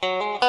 คื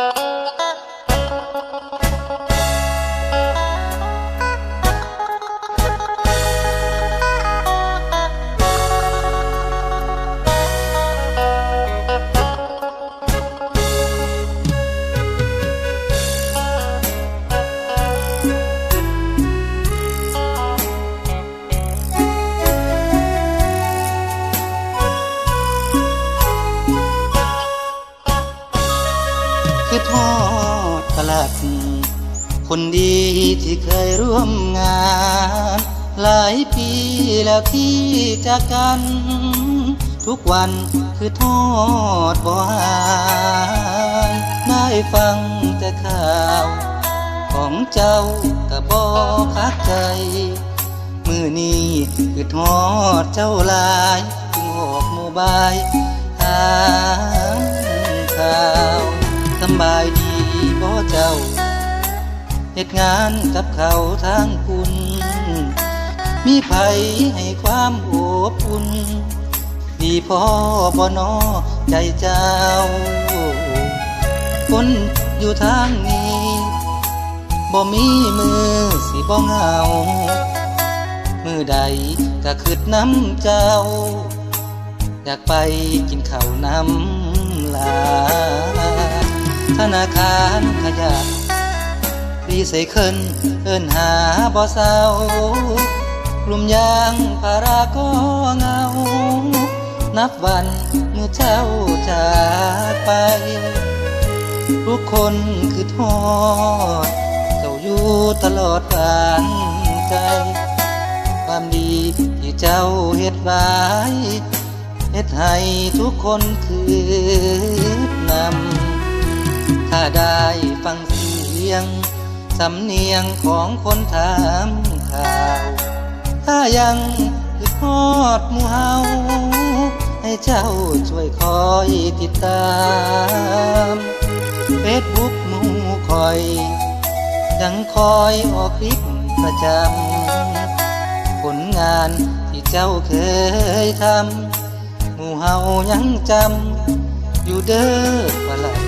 ดกลัดคนดีที่เคยร่วมงาน หลายปีแล้วที่จากกัน ทุกวันคือทอดบ่หายได้ฟังแต่ข่าว ของเจ้ากับ่คักใจ มือนี้คือทอดเจ้าลายจึงอกโมบายถามข่าวำบายดีบ่เจ้าเหตุงานกับเขาทางคุณ มีไผให้ความอบอุ่นดีพอบ่นอใจเจ้า คนอยู่ทางนี้บ่มีมือสิบ่เหงา มือใดก็คืดน้ำเจ้า อยากไปกินข้าวน้ำ นาคารขยะรีไซเคิลเอินหาบ่เศร้ากลุ่มยางพาราก็เงา นับวันเมื่อเจ้าจากไป ทุกคนคือทอด เจ้าอยู่ตลอดวันใจ ความดีที่เจ้าเฮ็ดไว้เฮ็ดให้ทุกคนคือนำ ถ้าได้ฟังเสียง สำเนียงของคนถามข่าว ถ้ายังคือทอดมูเฮาให้เจ้าช่วยคอยติดตามเฟซบุ๊กมูคอยยังคอยออกคลิปประจำ ผลงานที่เจ้าเคยทำ หมู่เฮายังจำ อยู่เด้อว่าละ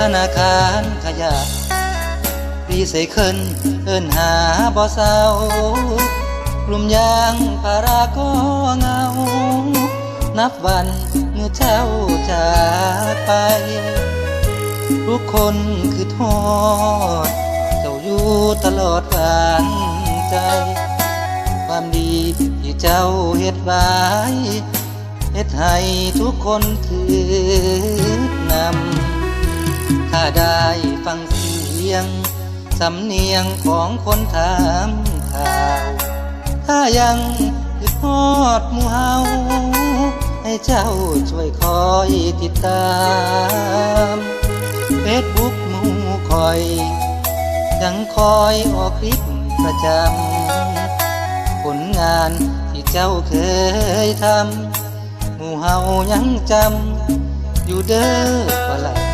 ธนาคารขยะรีไซเคิลเอินหาบ่เศร้ากลุ่มยางพาราก็เงา นับวันเมื่อเจ้าจากไป ทุกคนคือทอด เจ้าอยู่ตลอดวันใจ ความดีที่เจ้าเฮ็ดไว้เฮ็ดให้ทุกคนคือนำ ถ้าได้ฟังเสียง สำเนียงของคนถามข่าว ถ้ายังคือทอดมูเฮาให้เจ้าช่วยคอยติดตามเฟซบุ๊กมูคอย ยังคอยออกคลิปประจำ ผลงานที่เจ้าเคยทำหมู่เฮายังจำ อยู่เด้อว่าละ